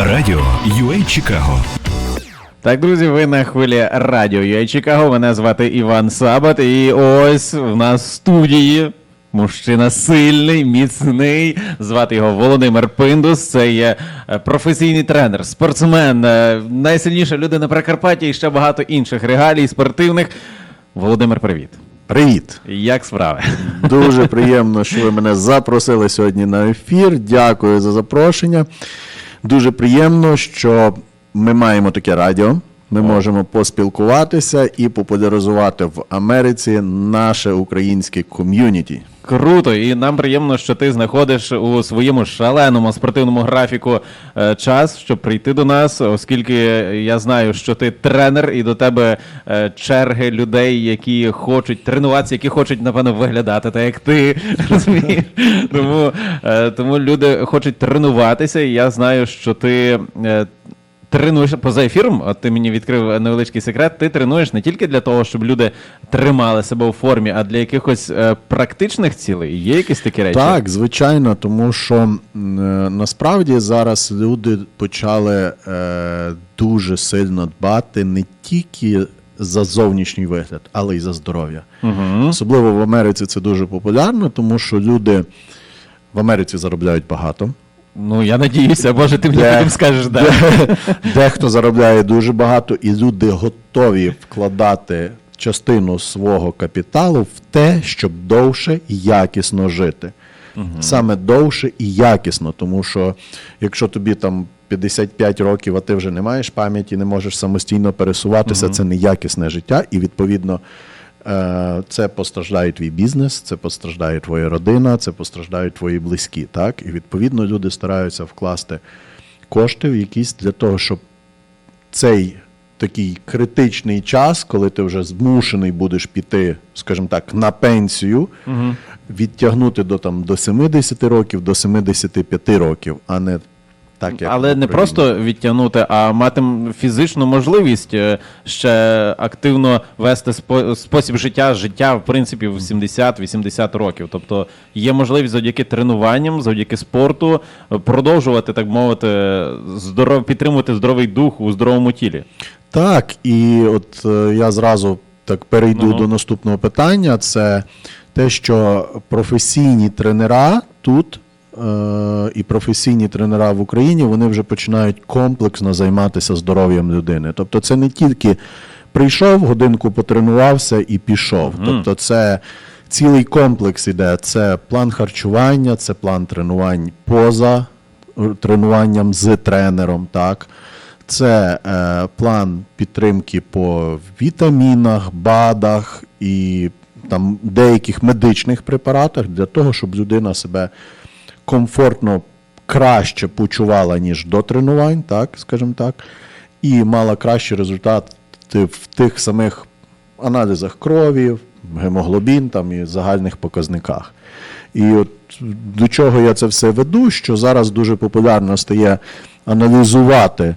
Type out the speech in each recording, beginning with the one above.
Радіо UA Чикаго. Так, друзі, ви на хвилі радіо UA Чикаго. Мене звати Іван Сабат. І ось в нас в студії мужчина сильний, міцний. Звати його Володимир Пиндус. Це є е, професійний тренер, спортсмен, е, найсильніша людина Прикарпаття і ще багато інших регалій спортивних. Володимир, привіт. Привіт! Як справи? Дуже приємно, що ви мене запросили сьогодні на ефір. Дякую за запрошення. Дуже приємно, що ми маємо таке радіо. Ми можемо поспілкуватися і популяризувати в Америці наше українське ком'юніті. Круто, і нам приємно, що ти знаходиш у своєму шаленому спортивному графіку е, час, щоб прийти до нас, оскільки я знаю, що ти тренер, і до тебе е, черги людей, які хочуть тренуватися, які хочуть, напевно, виглядати так, як ти. Розумієш? Тому, е, тому люди хочуть тренуватися, і я знаю, що ти. Тренуєш поза ефіром, от ти мені відкрив невеличкий секрет. Ти тренуєш не тільки для того, щоб люди тримали себе у формі, а для якихось е, практичних цілей. Є якісь такі речі? Так, звичайно, тому що м, е, насправді зараз люди почали е, дуже сильно дбати не тільки за зовнішній вигляд, але й за здоров'я. Угу. Особливо в Америці це дуже популярно, тому що люди в Америці заробляють багато. Ну я надіюся, боже, ти мені Де- потім скажеш, да. Де- Дехто заробляє дуже багато, і люди готові вкладати частину свого капіталу в те, щоб довше і якісно жити. Саме довше і якісно, тому що якщо тобі там 55 років, а ти вже не маєш пам'яті, не можеш самостійно пересуватися, це неякісне життя, і відповідно. Е, Це постраждає твій бізнес, це постраждає твоя родина, це постраждають твої близькі. Так? І відповідно люди стараються вкласти кошти в якісь для того, щоб цей такий критичний час, коли ти вже змушений будеш піти, скажімо так, на пенсію, відтягнути до там до 70 років, до 75 років, а не так, як Але не просто відтягнути, а мати фізичну можливість е, ще активно вести спосіб життя, життя в принципі в 70-80 років. Тобто є можливість завдяки тренуванням, завдяки спорту е, продовжувати, так мовити, здоров... підтримувати здоровий дух у здоровому тілі. Так, і от е, я зразу так перейду Ну-ну. до наступного питання. Це те, що професійні тренера тут і професійні тренера в Україні вони вже починають комплексно займатися здоров'ям людини. Тобто, це не тільки прийшов, годинку потренувався і пішов. Тобто, це цілий комплекс іде. Це план харчування, це план тренувань поза тренуванням з тренером. так. Це е, план підтримки по вітамінах, БАДах і там деяких медичних препаратах для того, щоб людина себе комфортно краще почувала, ніж до тренувань, так, скажімо так, і мала кращий результат в тих самих аналізах крові, гемоглобін там, і загальних показниках. І от до чого я це все веду, що зараз дуже популярно стає аналізувати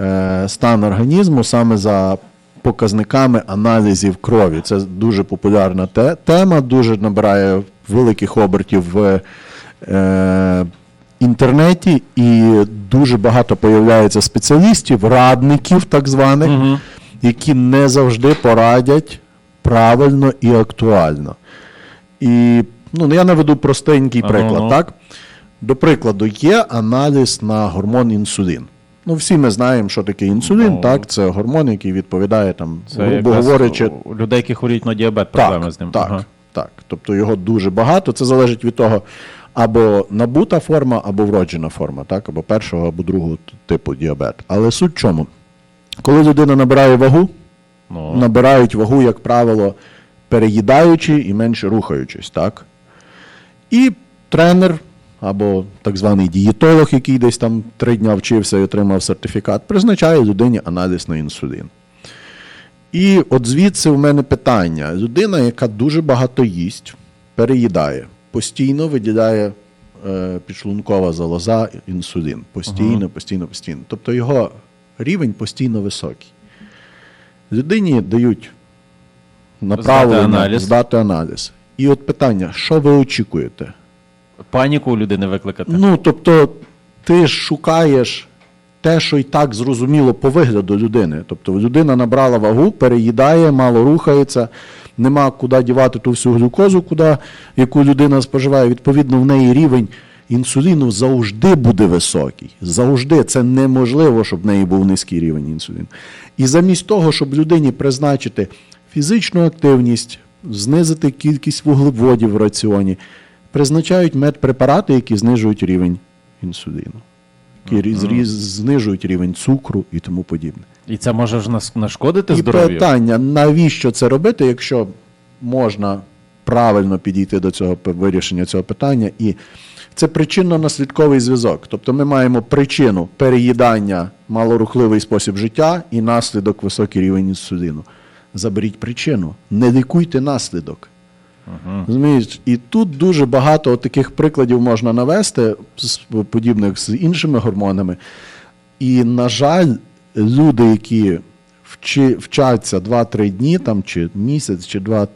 е, стан організму саме за показниками аналізів крові. Це дуже популярна те- тема, дуже набирає великих обертів в інтернеті, і дуже багато появляється спеціалістів, радників так званих, які не завжди порадять правильно і актуально. І ну, я наведу простенький приклад. ну. Так? До прикладу, є аналіз на гормон інсулін. Ну, всі ми знаємо, що таке інсулін, Ну. так? Це гормон, який відповідає, там, Це грубо говорячи, у людей, які хворіють на діабет, проблеми так, з ним. Так, Ага. так. Тобто його дуже багато. Це залежить від того, або набута форма, або вроджена форма, так? або першого, або другого типу діабет. Але суть в чому? Коли людина набирає вагу, Ну, набирають вагу, як правило, переїдаючи і менше рухаючись, так? І тренер або так званий дієтолог, який десь там три дня вчився і отримав сертифікат, призначає людині аналіз на інсулін. І от звідси в мене питання: людина, яка дуже багато їсть, переїдає, постійно виділяє е, підшлункова залоза інсулін. Постійно, постійно, постійно. Тобто його рівень постійно високий. Людині дають направлення Здати аналіз. здати аналіз. І от питання: що ви очікуєте? Паніку у людини викликати. Ну, тобто, ти шукаєш те, що і так зрозуміло по вигляду людини. Тобто людина набрала вагу, переїдає, мало рухається, нема куди дівати ту всю глюкозу, куди, яку людина споживає. Відповідно, в неї рівень інсуліну завжди буде високий. Завжди це неможливо, щоб в неї був низький рівень інсуліну. І замість того, щоб людині призначити фізичну активність, знизити кількість вуглеводів в раціоні, призначають медпрепарати, які знижують рівень інсуліну, які різ- знижують рівень цукру і тому подібне. І це може ж нас- нашкодити І здоров'ю? питання, навіщо це робити, якщо можна правильно підійти до цього пи- вирішення цього питання. І це причинно-наслідковий зв'язок. Тобто ми маємо причину переїдання, малорухливий спосіб життя і наслідок високий рівень інсуліну. Заберіть причину, не лікуйте наслідок. Розумієш? І тут дуже багато таких прикладів можна навести, подібних з іншими гормонами. І, на жаль, люди, які вчи, вчаться 2-3 дні, там, чи місяць, чи 2-3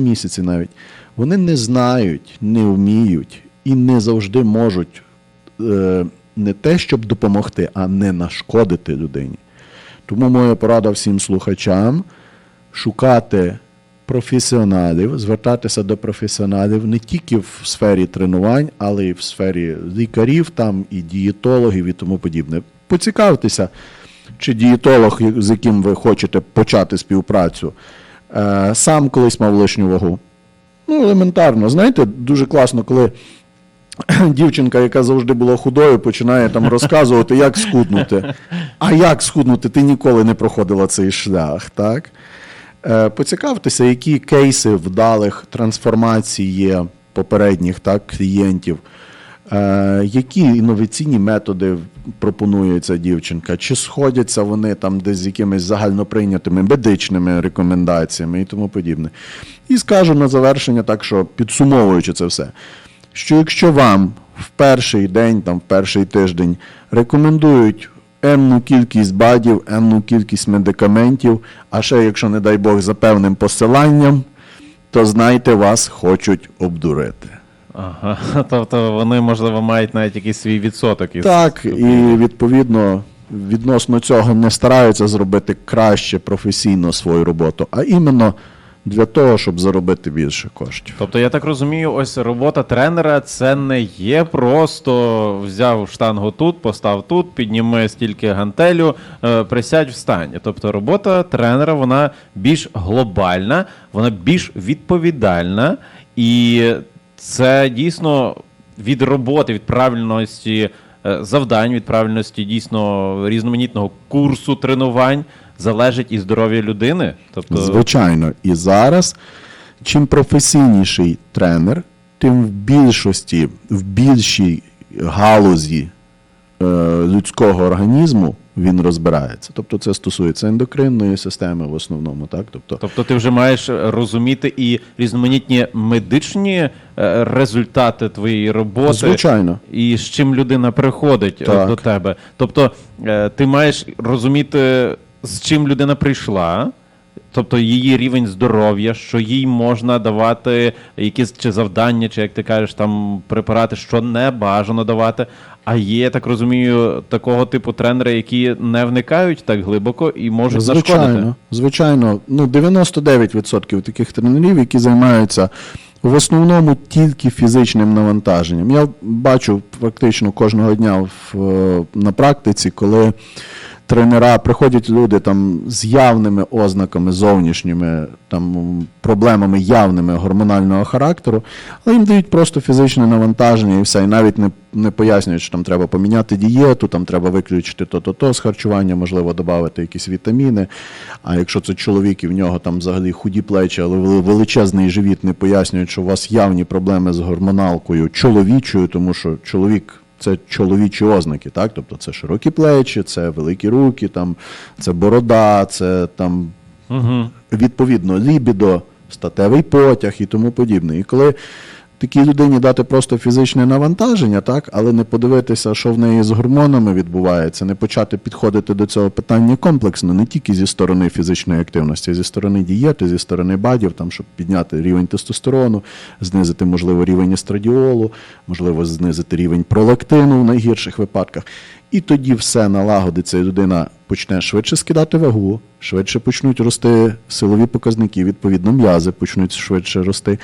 місяці навіть, вони не знають, не вміють і не завжди можуть е, не те, щоб допомогти, а не нашкодити людині. Тому моя порада всім слухачам шукати професіоналів, звертатися до професіоналів не тільки в сфері тренувань, але й в сфері лікарів, там і дієтологів і тому подібне. Поцікавтеся, чи дієтолог, з яким ви хочете почати співпрацю, е, сам колись мав лишню вагу. Ну, елементарно, знаєте, дуже класно, коли дівчинка, яка завжди була худою, починає там розказувати, як схуднути. А як схуднути? Ти ніколи не проходила цей шлях, так? Е, Поцікавтеся, які кейси вдалих трансформацій є попередніх так, клієнтів, е, які інноваційні методи пропонує ця дівчинка, чи сходяться вони там десь з якимись загальноприйнятими медичними рекомендаціями і тому подібне. І скажу на завершення, так що підсумовуючи це все, що якщо вам в перший день, там, в перший тиждень рекомендують енну кількість бадів, енну кількість медикаментів, а ще, якщо, не дай Бог, за певним посиланням, то знайте, вас хочуть обдурити. Ага. Тобто вони, можливо, мають навіть якийсь свій відсоток із Так, і відповідно відносно цього не стараються зробити краще професійно свою роботу, а іменно для того, щоб заробити більше коштів. Тобто, я так розумію, ось робота тренера це не є просто взяв штангу тут, постав тут, підніми стільки гантелю, е, присядь встань. Тобто робота тренера вона більш глобальна, вона більш відповідальна, і це дійсно від роботи, від правильності завдань, від правильності дійсно різноманітного курсу тренувань залежить і здоров'я людини. Тобто, Звичайно, і зараз, чим професійніший тренер, тим в більшості, в більшій галузі е, людського організму він розбирається. Тобто це стосується ендокринної системи в основному, так? Тобто, Тобто ти вже маєш розуміти і різноманітні медичні е, результати твоєї роботи, Звичайно. і з чим людина приходить е, Так. до тебе. Тобто е, ти маєш розуміти, з чим людина прийшла. Тобто її рівень здоров'я, що їй можна давати якісь чи завдання, чи як ти кажеш, там препарати, що не бажано давати. А є, я так розумію, такого типу тренери, які не вникають так глибоко і можуть зашкодити. Звичайно, звичайно. Ну, 99% таких тренерів, які займаються в основному тільки фізичним навантаженням. Я бачу фактично кожного дня в, на практиці, коли тренера приходять люди там з явними ознаками зовнішніми там проблемами явними гормонального характеру, але їм дають просто фізичне навантаження і все, і навіть не, не пояснюють, що там треба поміняти дієту, там треба виключити то-то-то з харчування, можливо, додати якісь вітаміни. А якщо це чоловік і в нього там взагалі худі плечі, але величезний живіт, не пояснюють, що у вас явні проблеми з гормоналкою чоловічою, тому що чоловік. Це чоловічі ознаки, так? Тобто це широкі плечі, це великі руки, там, це борода, це там Угу. відповідно лібідо, статевий потяг і тому подібне. І коли такій людині дати просто фізичне навантаження, так, але не подивитися, що в неї з гормонами відбувається, не почати підходити до цього питання комплексно, не тільки зі сторони фізичної активності, а зі сторони дієти, зі сторони бадів, там, щоб підняти рівень тестостерону, знизити, можливо, рівень естрадіолу, можливо, знизити рівень пролактину в найгірших випадках. І тоді все налагодиться, і людина почне швидше скидати вагу, швидше почнуть рости силові показники, відповідно, м'язи почнуть швидше рости,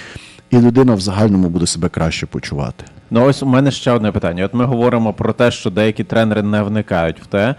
і людина в загальному буде себе краще почувати. Ну ось у мене ще одне питання. От ми говоримо про те, що деякі тренери не вникають в те,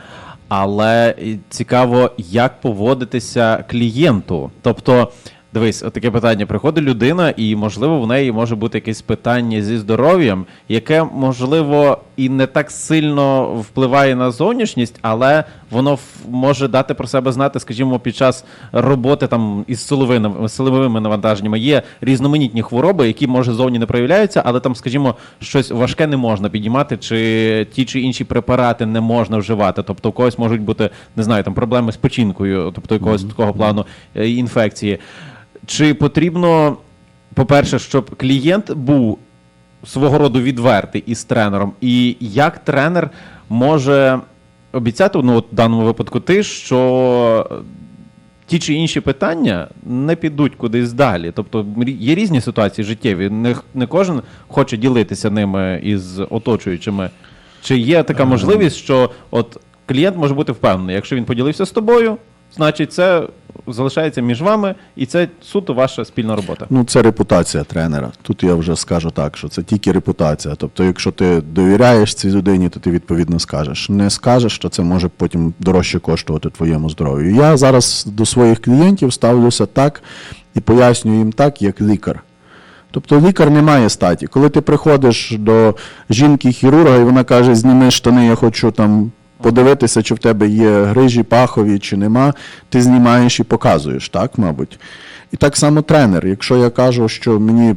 але цікаво, як поводитися клієнту. Тобто, дивись, таке питання: приходить людина, і можливо в неї може бути якесь питання зі здоров'ям, яке можливо і не так сильно впливає на зовнішність, але воно може дати про себе знати, скажімо, під час роботи там із силовими, силовими навантаженнями. Є різноманітні хвороби, які може зовні не проявляються, але там, скажімо, щось важке не можна підіймати, чи ті чи інші препарати не можна вживати. Тобто, у когось можуть бути не знаю, там проблеми з печінкою, тобто якогось такого плану е, інфекції. Чи потрібно, по-перше, щоб клієнт був свого роду відвертий із тренером, і як тренер може обіцяти, ну от в даному випадку, ти, що ті чи інші питання не підуть кудись далі. Тобто є різні ситуації життєві. Не, не кожен хоче ділитися ними із оточуючими. Чи є така можливість, що от клієнт може бути впевнений, якщо він поділився з тобою, значить це залишається між вами, і це суто ваша спільна робота. Ну, це репутація тренера. Тут я вже скажу так, що це тільки репутація. Тобто, якщо ти довіряєш цій людині, то ти відповідно скажеш. Не скажеш, то це може потім дорожче коштувати твоєму здоров'ю. Я зараз до своїх клієнтів ставлюся так і пояснюю їм так, як лікар. Тобто лікар не має статі. Коли ти приходиш до жінки-хірурга, і вона каже, зніми штани, я хочу там подивитися, чи в тебе є грижі, пахові, чи нема, ти знімаєш і показуєш, так, мабуть. І так само тренер. Якщо я кажу, що мені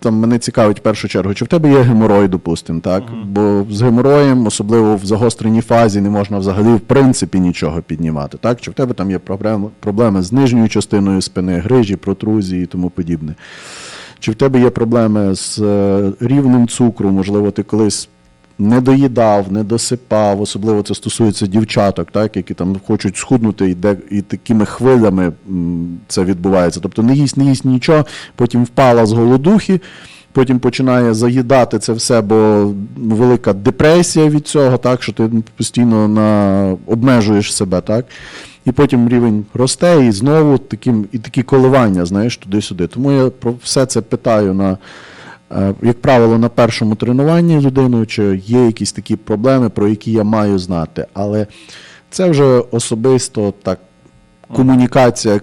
там мене цікавить в першу чергу, чи в тебе є геморой, допустимо, так? Бо з гемороєм, особливо в загостреній фазі, не можна взагалі в принципі нічого піднімати. Так? Чи в тебе там є проблеми, проблеми з нижньою частиною спини, грижі, протрузії і тому подібне. Чи в тебе є проблеми з е, рівнем цукру, можливо, ти колись не доїдав, не досипав, особливо це стосується дівчаток, так, які там хочуть схуднути, і, де, і такими хвилями це відбувається. Тобто не їсть, не їсть нічого, потім впала з голодухи, потім починає заїдати це все, бо велика депресія від цього, так, що ти постійно на, обмежуєш себе. Так. І потім рівень росте, і знову таким, і такі коливання, знаєш, туди-сюди. Тому я про все це питаю на. Е, Як правило, на першому тренуванні з людиною, чи є якісь такі проблеми, про які я маю знати. Але це вже особисто так комунікація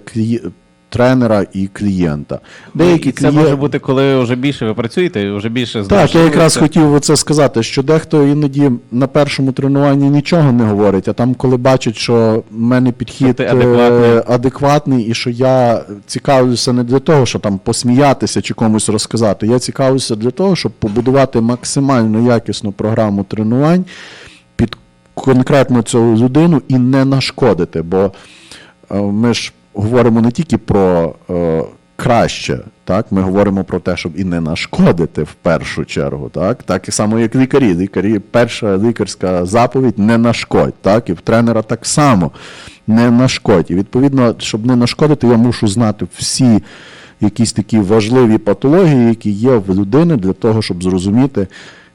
тренера і клієнта. Деякі і це клієн- може бути, коли вже більше ви працюєте, вже більше так, я якраз хотів оце сказати, що дехто іноді на першому тренуванні нічого не говорить, а там, коли бачить, що в мене підхід е, адекватний. адекватний, і що я цікавлюся не для того, щоб там посміятися чи комусь розказати. Я цікавлюся для того, щоб побудувати максимально якісну програму тренувань під конкретно цю людину і не нашкодити. Бо е, ми ж говоримо не тільки про е, краще, так? ми говоримо про те, щоб і не нашкодити в першу чергу. Так, так само, як лікарі. Лікарі, перша лікарська заповідь не нашкодь. Так? І в тренера так само не нашкодь. І відповідно, щоб не нашкодити, я мушу знати всі якісь такі важливі патології, які є в людини, для того, щоб зрозуміти.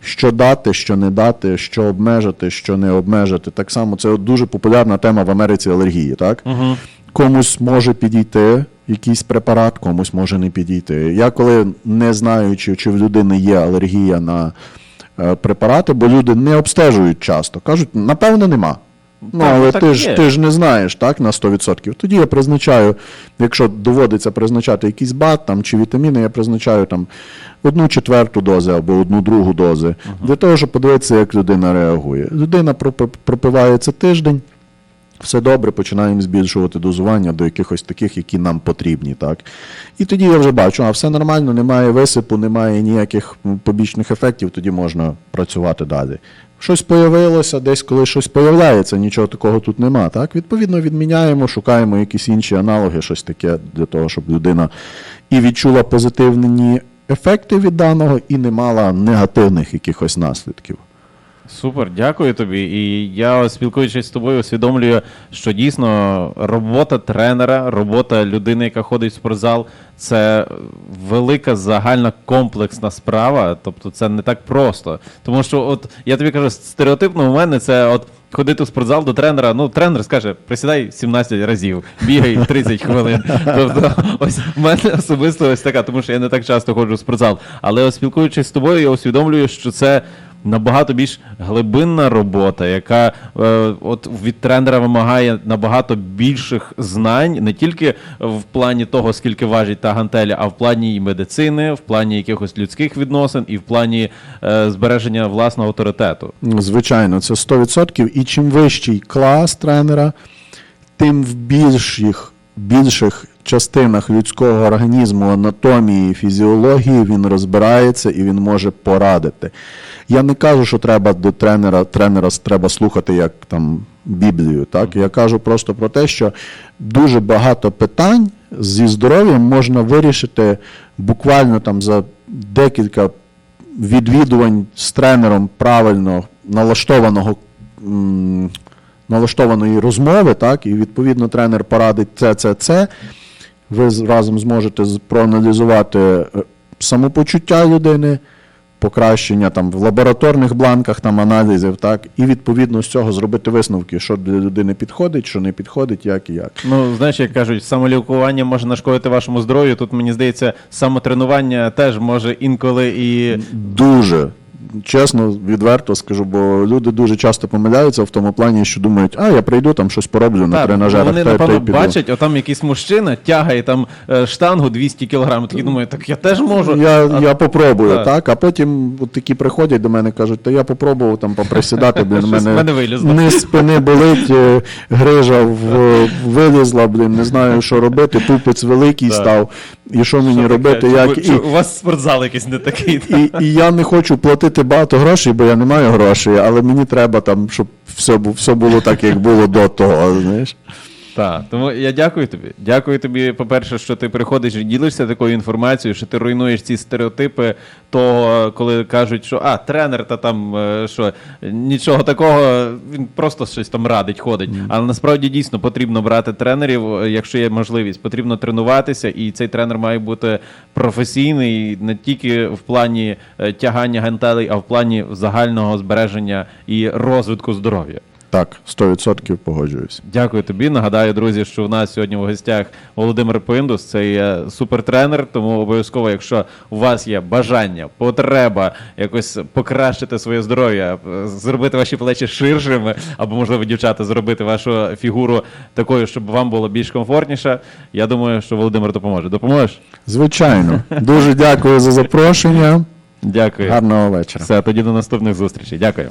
Що дати, що не дати, що обмежити, що не обмежити. Так само це дуже популярна тема в Америці алергії. Так? Угу. Комусь може підійти якийсь препарат, комусь може не підійти. Я коли не знаю, чи, чи в людини є алергія на е, препарати, бо люди не обстежують часто. Кажуть, напевно, нема. Ну, Так, але так ти ж, є. ти ж не знаєш, так, на 100%. Тоді я призначаю, якщо доводиться призначати якийсь бат там, чи вітаміни, я призначаю там одну четверту дози або одну другу дози, для того, щоб подивитися, як людина реагує. Людина пропи- пропиває це тиждень, все добре, починаємо збільшувати дозування до якихось таких, які нам потрібні. Так? І тоді я вже бачу, а все нормально, немає висипу, немає ніяких побічних ефектів, тоді можна працювати далі. Щось появилося, десь коли щось появляється, нічого такого тут нема. Так? Відповідно, відміняємо, шукаємо якісь інші аналоги, щось таке для того, щоб людина і відчула позитивні ефекти від даного, і не мала негативних якихось наслідків. Супер, дякую тобі. І я, спілкуючись з тобою, усвідомлюю, що дійсно робота тренера, робота людини, яка ходить в спортзал, це велика загальна комплексна справа. Тобто це не так просто. Тому що, от я тобі кажу, стереотипно у мене це от. Ходити в спортзал до тренера, ну тренер скаже, присідай 17 разів, бігай 30 хвилин. Тобто, ось в мене особисто ось така, тому що я не так часто ходжу в спортзал. Але спілкуючись з тобою, я усвідомлюю, що це набагато більш глибинна робота, яка е, от від тренера вимагає набагато більших знань, не тільки в плані того, скільки важить та гантеля, а в плані і медицини, в плані якихось людських відносин і в плані е, збереження власного авторитету. Звичайно, це 100%. І чим вищий клас тренера, тим в більших, більших частинах людського організму, анатомії, фізіології він розбирається і він може порадити. Я не кажу, що треба до тренера, тренера треба слухати як там Біблію. Так? Я кажу просто про те, що дуже багато питань зі здоров'ям можна вирішити буквально там за декілька відвідувань з тренером правильно налаштованого. Налаштованої розмови, так, і відповідно тренер порадить це, це, це. Ви разом зможете проаналізувати е, самопочуття людини, покращення там в лабораторних бланках там аналізів, так, і відповідно з цього зробити висновки, що для людини підходить, що не підходить, як і як. Ну, знаєш, як кажуть, самолікування може нашкодити вашому здоров'ю. Тут мені здається, самотренування теж може інколи і Дуже. Чесно, відверто скажу, бо люди дуже часто помиляються в тому плані, що думають, а я прийду там щось пороблю на Так, тренажерах. вони, та й- та й напевно, піду». бачать, отам якийсь мужчина тягає там е, штангу 200 кг. Такі думають, так я теж можу. Я, А- я попробую, Так. так. А потім от такі приходять до мене, кажуть, та я попробував там поприсідати, блін, Щось мене, в мене вилізло. низ спини болить, е, грижа в, вилізла, блін, не знаю, що робити, пупець великий Так. став. І що мені робити, таке? як Чи- і, у вас спортзал якийсь не такий. і, і я не хочу платити багато грошей, бо я не маю грошей, але мені треба там, щоб все, все було так, як було до того. Знаєш? Так, тому я дякую тобі. Дякую тобі, по-перше, що ти приходиш і ділишся такою інформацією, що ти руйнуєш ці стереотипи того, коли кажуть, що а, тренер та там е, що нічого такого, він просто щось там радить, ходить. Але насправді дійсно потрібно брати тренерів, е, якщо є можливість, потрібно тренуватися, і цей тренер має бути професійний не тільки в плані е, тягання гантелей, а в плані загального збереження і розвитку здоров'я. Так, 100% погоджуюсь. Дякую тобі. Нагадаю, друзі, що в нас сьогодні в гостях Володимир Пиндус, це є супертренер. Тому обов'язково, якщо у вас є бажання, потреба якось покращити своє здоров'я, е, зробити ваші плечі ширшими, або можливо, дівчата, зробити вашу фігуру такою, щоб вам було більш комфортніше. Я думаю, що Володимир допоможе. Допоможеш? Звичайно. Дуже дякую за запрошення. Дякую. Гарного вечора. Все, тоді до наступних зустрічей. Дякую.